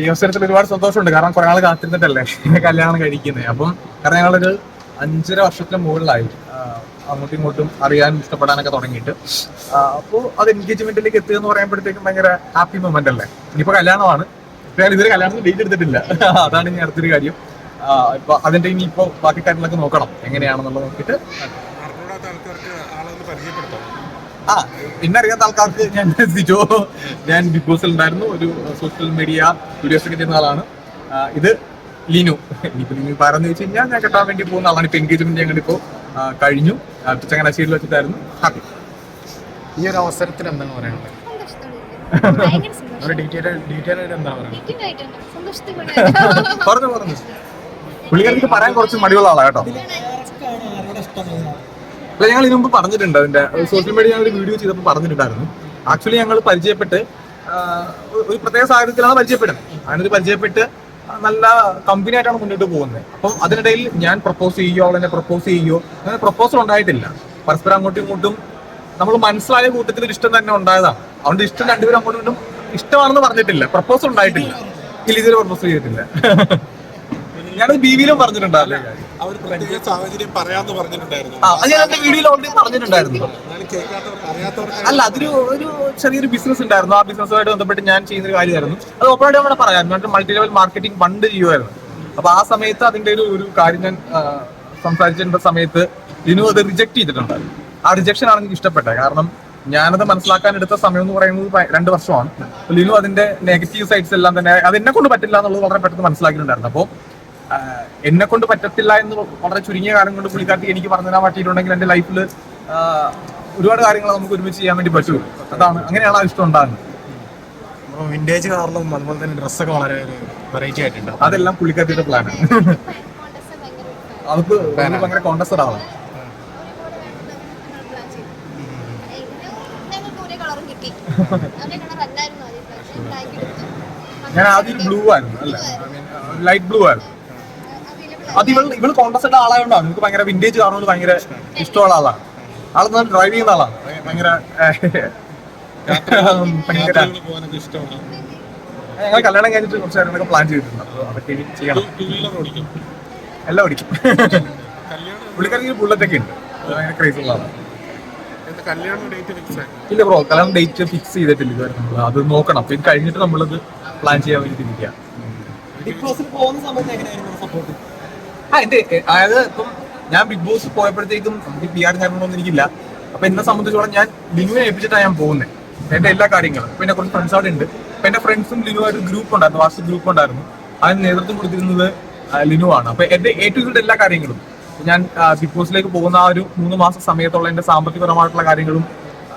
ഈ അവസരത്തിൽ ഒരുപാട് സന്തോഷമുണ്ട്. കാരണം കുറെ നാൾ കാത്തിരുന്നിട്ടല്ലേ? കല്യാണം കഴിക്കുന്നത് അപ്പം കാരണം ഞങ്ങളൊരു അഞ്ചര വർഷത്തിന് മുകളിലായി. അങ്ങോട്ടും ഇങ്ങോട്ടും അറിയാനും ഇഷ്ടപ്പെടാനൊക്കെ തുടങ്ങിയിട്ട്. അപ്പോൾ അത് എൻഗേജ്മെന്റിലേക്ക് എത്തുക എന്ന് പറയുമ്പോഴത്തേക്കും ഭയങ്കര ഹാപ്പി മൊമെന്റ് അല്ലേ? ഇനിയിപ്പോ കല്യാണമാണ്. ഇപ്പൊ ഞാൻ ഇതുവരെ കല്യാണത്തിന് ഡേറ്റ് എടുത്തിട്ടില്ല. അതാണ് ഇനി അടുത്തൊരു കാര്യം. ഇപ്പൊ അതിന്റെ ഇനിയിപ്പോ ബാക്കി കാര്യങ്ങളൊക്കെ നോക്കണം. എങ്ങനെയാണെന്നുള്ളത് നോക്കിയിട്ട് ആൾക്കാർക്ക് ആളൊന്ന് പരിചയപ്പെടുത്താം ആ പിന്നെ അറിയാത്ത ആൾക്കാർക്ക് ഞാൻ സിജോ ഞാൻ ബിഗ് ബോസിൽ ഉണ്ടായിരുന്നു ഒരു സോഷ്യൽ മീഡിയ വീഡിയോസ് ഒക്കെ ചെയ്യുന്ന ആളാണ്. ഇത് ലിനു. ഇനിയിപ്പോ ലിനു പറഞ്ഞു വെച്ച് കഴിഞ്ഞാൽ ഞാൻ കെട്ടാൻ വേണ്ടി പോകുന്ന ആളാണ്. ഇപ്പൊ എൻഗേജ്മെന്റ് ഞങ്ങൾ ഇപ്പോ കഴിഞ്ഞു. ചങ്ങനാശ്ശേരിയിൽ വെച്ചിട്ടായിരുന്നു. ഹാപ്പി ഈ ഒരു അവസരത്തിൽ എന്താണ് പറയാനുള്ളത്? പറയുന്നത് പറഞ്ഞു പറഞ്ഞു. പുള്ളിക്കാർക്ക് പറയാൻ കുറച്ച് മടിയുള്ള ആളാ കേട്ടോ. അല്ല ഞങ്ങൾ ഇതിനു മുമ്പ് പറഞ്ഞിട്ടുണ്ട് അതിന്റെ സോഷ്യൽ മീഡിയ ഞങ്ങൾ വീഡിയോ ചെയ്തപ്പോൾ പറഞ്ഞിട്ടുണ്ടായിരുന്നു. ആക്ച്വലി ഞങ്ങൾ പരിചയപ്പെട്ട് ഒരു- ഒരു പ്രത്യേക സാഹചര്യത്തിലാണ് പരിചയപ്പെടുന്നത്. അതിനൊരു പരിചയപ്പെട്ട് നല്ല കമ്പനി ആയിട്ടാണ് മുന്നോട്ട് പോകുന്നത്. അപ്പം അതിനിടയിൽ ഞാൻ പ്രപ്പോസ് ചെയ്യോ അവൾ എന്നെ പ്രപ്പോസ് ചെയ്യോ അങ്ങനെ പ്രപ്പോസൽ ഉണ്ടായിട്ടില്ല. പരസ്പരം അങ്ങോട്ടും ഇങ്ങോട്ടും നമ്മൾ മനസ്സിലായ കൂട്ടത്തിൽ ഇഷ്ടം തന്നെ ഉണ്ടായതാണ്. അതുകൊണ്ട് ഇഷ്ടം രണ്ടുപേരും അങ്ങോട്ടും ഇഷ്ടമാണെന്ന് പറഞ്ഞിട്ടില്ല. പ്രപ്പോസൽ ഉണ്ടായിട്ടില്ല. ഇല്ല ഇതുവരെ പ്രപ്പോസ് ചെയ്തിട്ടില്ല. ഞാനത് ബി വിയിലും പറഞ്ഞിട്ടുണ്ടല്ലേ ആ ഒരു പ്രത്യേക സാഹചര്യം പറയാന്ന് പറഞ്ഞിട്ടുണ്ടായിരുന്നു. അത് ഞാൻ എന്റെ വീഡിയോയിൽ ഓൾറെഡി പറഞ്ഞിട്ടുണ്ടായിരുന്നു. അല്ല അതൊരു ഒരു ചെറിയൊരു ബിസിനസ് ഉണ്ടായിരുന്നു. ആ ബിസിനസ്സുമായിട്ട് ബന്ധപ്പെട്ട് ഞാൻ ചെയ്യുന്ന ഒരു കാര്യമായിരുന്നു. അത് ഓപ്പറേറ്റ് നമ്മളെ പറയാം. എന്നിട്ട് മൾട്ടി ലെവൽ മാർക്കറ്റിംഗ് പണ്ട് ചെയ്യുമായിരുന്നു അപ്പൊ ആ സമയത്ത് അതിന്റെ ഒരു ഒരു കാര്യം ഞാൻ ആ, സമയത്ത് ലിനു അത് റിജക്ട് ചെയ്തിട്ടുണ്ടായിരുന്നു ആ റിജക്ഷൻ ആണ് എനിക്ക് ഇഷ്ടപ്പെട്ടത്. കാരണം ഞാനത് മനസ്സിലാക്കാൻ എടുത്ത സമയം എന്ന് പറയുന്നത് രണ്ട് വർഷമാണ്. ലിനു അതിന്റെ നെഗറ്റീവ് സൈഡ്സ് എല്ലാം തന്നെ അത് എന്നെ കൊണ്ട് പറ്റില്ല എന്നുള്ളത് വളരെ പെട്ടെന്ന് മനസ്സിലാക്കിയിട്ടുണ്ടായിരുന്നു. അപ്പോൾ എന്നെ കൊണ്ട് പറ്റത്തില്ല എന്ന് വളരെ ചുരുങ്ങിയ കാലം കൊണ്ട് പുള്ളിക്കാർക്ക് എനിക്ക് പറഞ്ഞു തരാൻ പറ്റിയിട്ടുണ്ടെങ്കിൽ എന്റെ ലൈഫിൽ ഒരുപാട് കാര്യങ്ങൾ നമുക്ക് ഒരുമിച്ച് ചെയ്യാൻ വേണ്ടി പറ്റൂ. അതാണ് അങ്ങനെയാണ് ആ ഇഷ്ടം ഉണ്ടാകുന്നത്. വിന്റേജ് കാറിലും അതുപോലെ തന്നെ ഡ്രസ്സൊക്കെ വളരെ വെറൈറ്റി ആയിട്ടുണ്ട്. അതെല്ലാം പുള്ളിക്കാരുടെ പ്ലാനാണ്. അവർക്ക് ഭയങ്കര കോണ്ടസ്റ്റഡ് ആണ്. ഞാൻ ആദ്യം ബ്ലൂ ആയിരുന്നു അല്ല? ലൈറ്റ് ബ്ലൂ ആയിരുന്നു. അത് ഇവൾ ഇവൾ കോണ്ടസ്റ്റഡ് ആളായതുകൊണ്ടാണ് നമുക്ക് ഭയങ്കര വിന്റേജ് കാണുന്നത് ഭയങ്കര ഇഷ്ടമുള്ള ആളാണ്. ആൾ ഡ്രൈവ് ചെയ്യുന്ന ആളാണ്. ഭയങ്കര ഭയങ്കര യാത്രകൾ പോകാനൊക്കെ ഇഷ്ടമാണ്? ഞങ്ങൾ കല്യാണം കഴിഞ്ഞിട്ട് കുറച്ച് കാര്യങ്ങളൊക്കെ പ്ലാൻ ചെയ്തിട്ടുണ്ട്. അപ്പോൾ അതൊക്കെ ഇനി ചെയ്യണം. എല്ലാം ഓടിക്കും. കല്യാണം പുള്ളിക്കാർക്ക് ബുള്ളറ്റ് ഒക്കെ ഉണ്ട്. അത് ഭയങ്കര ക്രേസ് ഉള്ളതാണ് എന്താ കല്യാണം ഡേറ്റ് ഫിക്സ് ആയി? ഇല്ല ബ്രോ കല്യാണം ഡേറ്റ് ഫിക്സ് ചെയ്തിട്ടില്ല ഇതുവരെ നമ്മൾ അത് നോക്കണം. അപ്പൊ ഇത് കഴിഞ്ഞിട്ട് നമ്മളത് പ്ലാൻ ചെയ്യാൻ വേണ്ടി ഇരിക്കുക ബിഗ് ബോസിൽ പോകുന്ന സമയത്ത് എങ്ങനെയായിരുന്നു സപ്പോർട്ട് അതായത് ഇപ്പം ഞാൻ ബിഗ് ബോസ് പോയപ്പോഴത്തേക്കും എനിക്ക് പി ആർ കാര്യങ്ങളൊന്നും എനിക്കില്ല. അപ്പൊ എന്നെ സംബന്ധിച്ചോളം ഞാൻ ലിനുവിനെ ഏൽപ്പിച്ചിട്ടാണ് ഞാൻ പോകുന്നത് എന്റെ എല്ലാ കാര്യങ്ങളും. പിന്നെ കുറച്ച് ഫ്രണ്ട്സ് അവിടെ ഉണ്ട് അപ്പൊ എന്റെ ഫ്രണ്ട്സും ലിനുവായിട്ട് ഗ്രൂപ്പ് ഉണ്ടായിരുന്നു. വാട്സപ്പ് ഗ്രൂപ്പ് ഉണ്ടായിരുന്നു. അതിന് നേതൃത്വം കൊടുത്തിരുന്നത് ലിനു ആണ് അപ്പൊ എന്റെ എ ടു എല്ലാ കാര്യങ്ങളും ഞാൻ ബിഗ് ബോസിലേക്ക് പോകുന്ന ആ ഒരു മൂന്ന് മാസം സമയത്തുള്ള എന്റെ സാമ്പത്തികപരമായിട്ടുള്ള കാര്യങ്ങളും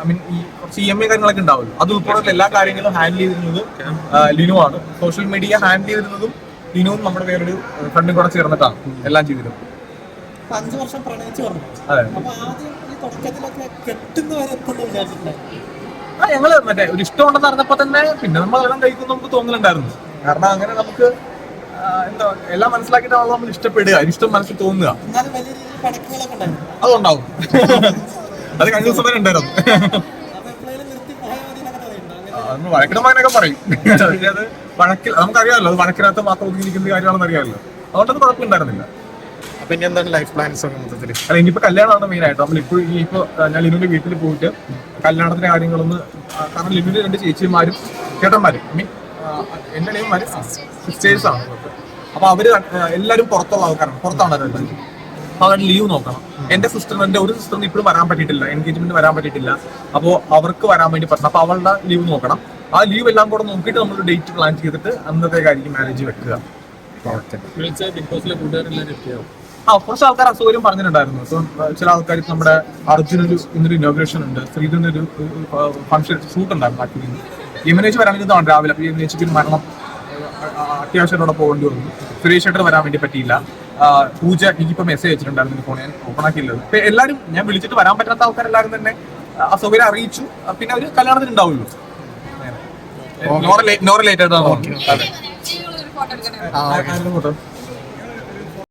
ഐ മീൻ ഈ കുറച്ച് ഇ എം ഐ കാര്യങ്ങളൊക്കെ ഉണ്ടാവുമല്ലോ. അത് ഉൾപ്പെടെ എല്ലാ കാര്യങ്ങളും ഹാൻഡിൽ ചെയ്തിരുന്നത് ലിനു ആണ് സോഷ്യൽ മീഡിയ ഹാൻഡിൽ ചെയ്തിരുന്നതും ലിനുവും നമ്മുടെ വേറൊരു ഫ്രണ്ടും കൂടെ ചേർന്നിട്ടാണ് എല്ലാം അപ്പൊ അഞ്ചു വർഷം പ്രണയിച്ചു പറഞ്ഞു അതെ. അപ്പൊ ആദ്യം ഈ തുടക്കത്തിലൊക്കെ കെട്ടുന്ന വരെ എത്തുന്ന വിചാരിച്ചിട്ടുണ്ടായിരുന്നു ആ ഞങ്ങൾ മറ്റേ ഒരു ഇഷ്ടം ഉണ്ടെന്ന് അറിഞ്ഞപ്പോ തന്നെ പിന്നെ നമ്മൾ എല്ലാം കഴിക്കും നമുക്ക് തോന്നലുണ്ടായിരുന്നു. കാരണം അങ്ങനെ നമുക്ക് എന്താ എല്ലാം മനസ്സിലാക്കിയിട്ടാണല്ലോ നമ്മൾ ഇഷ്ടപ്പെടുക ഇഷ്ടം മനസ്സിൽ തോന്നുക. അതുണ്ടാവും. അത് കഴിഞ്ഞ ദിവസം വരെ ഉണ്ടായിരുന്നു. വഴക്കിടമാനൊക്കെ പറയും. അത് വഴക്കിൽ നമുക്കറിയാമല്ലോ അത് വഴക്കിനകത്ത് മാത്രം ഒതുങ്ങിയിരിക്കുന്ന കാര്യമാണെന്ന് അറിയാമല്ലോ. അതുകൊണ്ടൊന്നും കുഴപ്പമുണ്ടായിരുന്നില്ല. അപ്പൊ ഇനി എന്താണ് ലൈഫ് പ്ലാൻസ് മൊത്തത്തിൽ? അല്ല ഇനിയിപ്പോ കല്യാണമാണ് മെയിൻ ആയിട്ട്. നമ്മൾ ഇപ്പോൾ ഇനിയിപ്പോ ഞാൻ ലിനുവിന്റെ വീട്ടിൽ പോയിട്ട് കല്യാണത്തിന്റെ കാര്യങ്ങളൊന്ന് കാരണം ലിനുവിന്റെ രണ്ട് ചേച്ചിമാരും ചേട്ടന്മാരും മീൻ എന്റെ അനിയന്മാര് സിസ്റ്റേഴ്സ് ആണ്. അപ്പൊ അവർ എല്ലാവരും എല്ലാരും പുറത്തുള്ള ആൾക്കാരാണ് പുറത്താണ് അവരുടെ അപ്പൊ അവരുടെ ലീവ് നോക്കണം. എന്റെ സിസ്റ്ററിന് എന്റെ ഒരു സിസ്റ്ററിന് ഇപ്പോഴും വരാൻ പറ്റിയിട്ടില്ല എൻഗേജ്മെന്റ് വരാൻ പറ്റിയിട്ടില്ല. അപ്പോ അവർക്ക് വരാൻ വേണ്ടി പറ്റണം അപ്പൊ അവളുടെ ലീവ് നോക്കണം. ആ ലീവ് എല്ലാം കൂടെ നോക്കിയിട്ട് നമ്മൾ ഡേറ്റ് പ്ലാൻ ചെയ്തിട്ട് അന്നത്തേക്കായിരിക്കും മാനേജ് വെക്കുക. ആ കുറച്ച് ആൾക്കാർ അസൗകര്യം പറഞ്ഞിട്ടുണ്ടായിരുന്നു. സോ ചില ആൾക്കാർ ഇപ്പം നമ്മുടെ അർജുനൊരു ഇന്നൊരു ഇനോഗ്രേഷൻ ഉണ്ട്. ശ്രീധനൊരു ഫംഗ്ഷൻ ഷൂട്ട് ഉണ്ടായിരുന്നു ആക്ച്വലി യമനേച്ച് വരാൻ വേണ്ടി രാവിലെ. അപ്പൊ യമനേച്ചിക്ക് ഒരു മരണം അത്യാവശ്യത്തോടെ പോകേണ്ടി വന്നു. സുരേഷ് വരാൻ വേണ്ടി പറ്റിയില്ല. പൂജ എനിക്കിപ്പോ മെസ്സേജ് അയച്ചിട്ടുണ്ടായിരുന്നു ഫോൺ ഞാൻ ഓപ്പൺ ആക്കിയില്ലത് ഇപ്പൊ എല്ലാരും ഞാൻ വിളിച്ചിട്ട് വരാൻ പറ്റാത്ത ആൾക്കാരെല്ലാവരും തന്നെ അസൗകര്യം അറിയിച്ചു. പിന്നെ അവർ കല്യാണത്തിന് ഉണ്ടാവുള്ളൂ. നോറലേറ്റഡ് ആണ്? അതെ. ഒരു ഫോട്ടോ എടുക്കണേ ആ, ആ, ഫോട്ടോ